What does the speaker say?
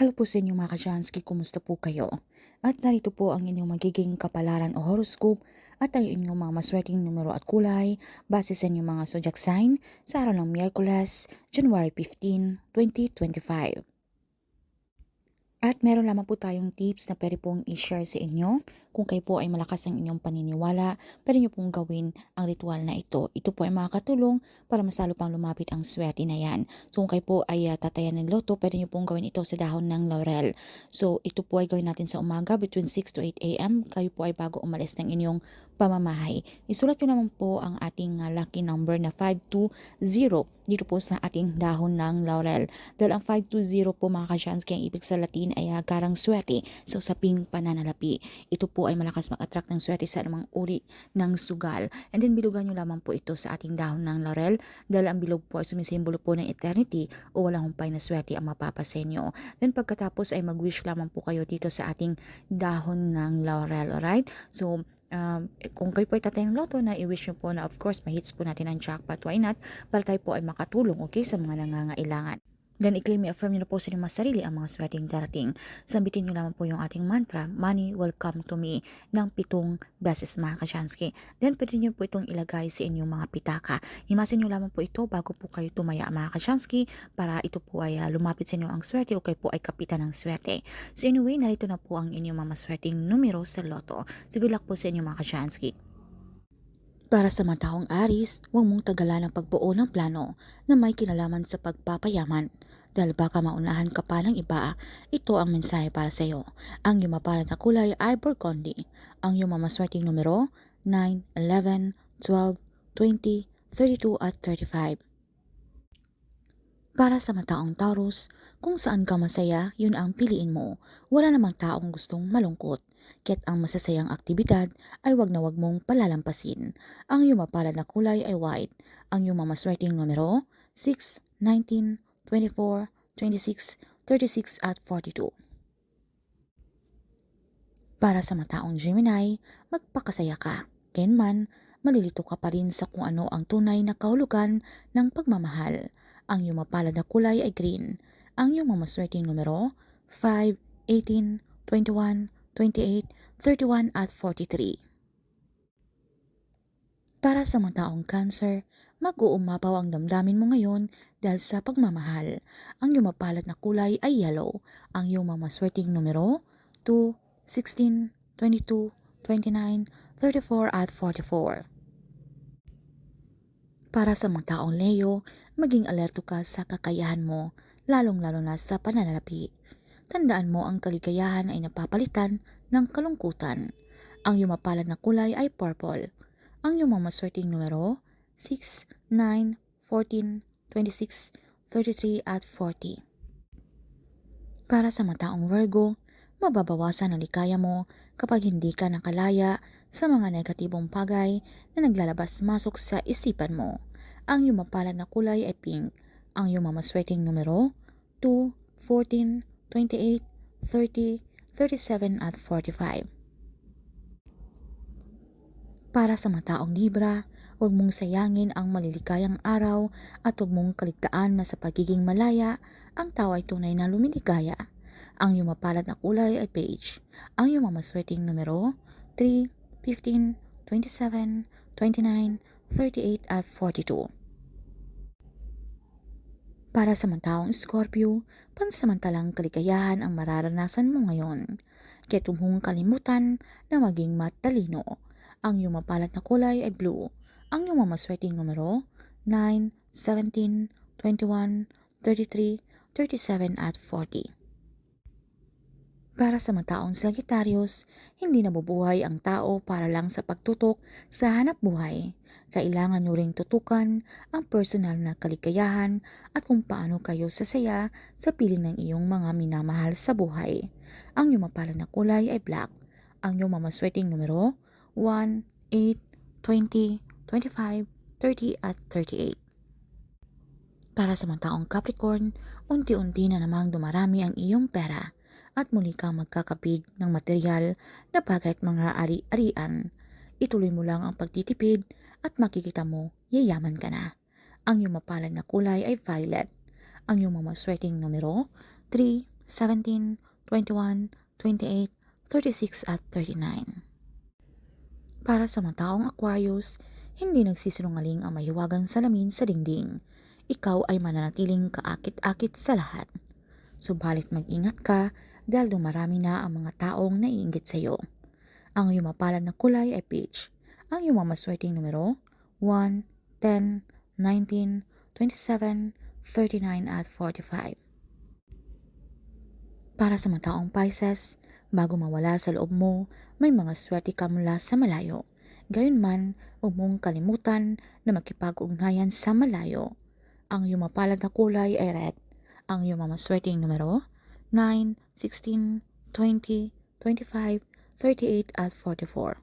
Hello po sa inyo mga ka-Jansky, kumusta po kayo? At narito po ang inyong magiging kapalaran o horoscope at ang inyong mga maswerteng numero at kulay base sa inyong mga zodiac sign sa araw ng Miyerkules, January 15, 2025. At meron lamang po tayong tips na pwede pong i-share sa inyo. Kung kayo po ay malakas ang inyong paniniwala, pwede nyo pong gawin ang ritual na ito. Ito po ay makakatulong para masalo pang lumapit ang swerte na yan. So kung kayo po ay uh, tatayan ng loto, pwede nyo pong gawin ito sa dahon ng laurel. So ito po ay gawin natin sa umaga between 6 to 8 a.m. Kayo po ay bago umalis ng inyong pamamahay. Isulat nyo naman po ang ating uh, lucky number na 520 dito po sa ating dahon ng laurel. Dahil ang 520 po mga ka-chance ang ibig sa Latin ay uh, garang swerte sa so, usaping pananalapi. Ito po ay malakas mag-attract ng swerte sa anumang uri ng sugal. And then bilugan nyo lamang po ito sa ating dahon ng laurel dahil ang bilog po ay sumisimbolo po ng eternity o walang humpay na swerte ang mapapasenyo. Then pagkatapos ay mag-wish lamang po kayo dito sa ating dahon ng laurel. Alright? So um, kung kayo po ay tatay ng loto na i-wish nyo po na of course mahits po natin ang jackpot, why not? Para tayo po ay makatulong okay sa mga nangangailangan. Then i-claim i-affirm nyo na po sa inyong sarili ang mga swerteng darating. Sambitin nyo naman po yung ating mantra, money will come to me, ng pitong beses mga kasyansky. Then pwede nyo po itong ilagay sa inyong mga pitaka. Himasin nyo lamang po ito bago po kayo tumaya mga kasyansky para ito po ay uh, lumapit sa inyo ang swerte o kayo po ay kapitan ng swerte. So anyway, narito na po ang inyong mga maswerteng numero sa loto. So good luck po sa inyong mga kasyansky. Para sa mga taong aris, huwag mong tagalan ang pagbuo ng plano na may kinalaman sa pagpapayaman. Dahil baka maunahan ka pa ng iba, ito ang mensahe para sa iyo. Ang yumapalat na kulay ay burgundy. Ang yumamaswerteng numero 9, 11, 12, 20, 32 at 35. Para sa mataong Taurus, kung saan ka masaya, yun ang piliin mo. Wala namang taong gustong malungkot. Kaya't ang masasayang aktibidad ay wag na wag mong palalampasin. Ang yumapalad na kulay ay white. Ang yumamaswerteng numero 6, 19, 24, 26, 36 at 42. Para sa mataong Gemini, magpakasaya ka. Kailanman, malilito ka pa rin sa kung ano ang tunay na kahulugan ng pagmamahal. Ang yumapalad na kulay ay green. Ang iyong mamaswerteng numero 5, 18, 21, 28, 31 at 43. Para sa mga taong cancer, mag-uumapaw ang damdamin mo ngayon dahil sa pagmamahal. Ang yumapalat na kulay ay yellow. Ang iyong mamaswerteng numero 2, 16, 22, 29, 34 at 44. Para sa mga taong Leo, maging alerto ka sa kakayahan mo, lalong-lalo na sa pananalapi. Tandaan mo ang kaligayahan ay napapalitan ng kalungkutan. Ang yumapalad na kulay ay purple. Ang yumamaswerteng numero 6, 9, 14, 26, 33 at 40. Para sa mga taong Virgo, mababawasan ang likaya mo kapag hindi ka nakalaya sa mga negatibong bagay na naglalabas-masok sa isipan mo. Ang yumapalad na kulay ay pink. Ang yumamaswerteng numero 2, 14, 28, 30, 37 at 45. Para sa mga taong Libra, huwag mong sayangin ang maliligayang araw at huwag mong kaligtaan na sa pagiging malaya, ang tao ay tunay na lumiligaya. Ang yumapalad na kulay ay beige. Ang yumamaswerteng numero 3, 15, 27, 29, 38 at 42. Para sa mga taong Scorpio, pansamantalang kaligayahan ang mararanasan mo ngayon. Kaya tumong kalimutan na maging matalino. Ang yumapalat na kulay ay blue. Ang yumamaswerteng numero 9, 17, 21, 33, 37 at 40. Para sa mga taong Sagittarius, hindi nabubuhay ang tao para lang sa pagtutok sa hanap buhay. Kailangan nyo ring tutukan ang personal na kaligayahan at kung paano kayo sasaya sa piling ng iyong mga minamahal sa buhay. Ang yumapala na kulay ay black. Ang yumamaswerteng numero 1, 8, 20, 25, 30 at 38. Para sa mga taong Capricorn, unti-unti na namang dumarami ang iyong pera at muli kang magkakapig ng material na bagay at mga ari-arian. Ituloy mo lang ang pagtitipid at makikita mo, yayaman ka na. Ang iyong mapalag na kulay ay violet. Ang iyong mamaswerteng numero 3, 17, 21, 28, 36 at 39. Para sa mga taong Aquarius, hindi nagsisinungaling ang mahiwagang salamin sa dingding. Ikaw ay mananatiling kaakit-akit sa lahat. Subalit mag-ingat ka dahil dumarami na ang mga taong naiinggit sa iyo. Ang iyong mapalad na kulay ay peach. Ang iyong mamaswerteng numero 1, 10, 19, 27, 39 at 45. Para sa mga taong Pisces, bago mawala sa loob mo, may mga swerte ka mula sa malayo. Gayunman, huwag mong kalimutan na makipag-ugnayan sa malayo. Ang iyong mapalad na kulay ay red. Ang iyong mamaswerteng numero 9, 16, 20, 25, 38 at 44.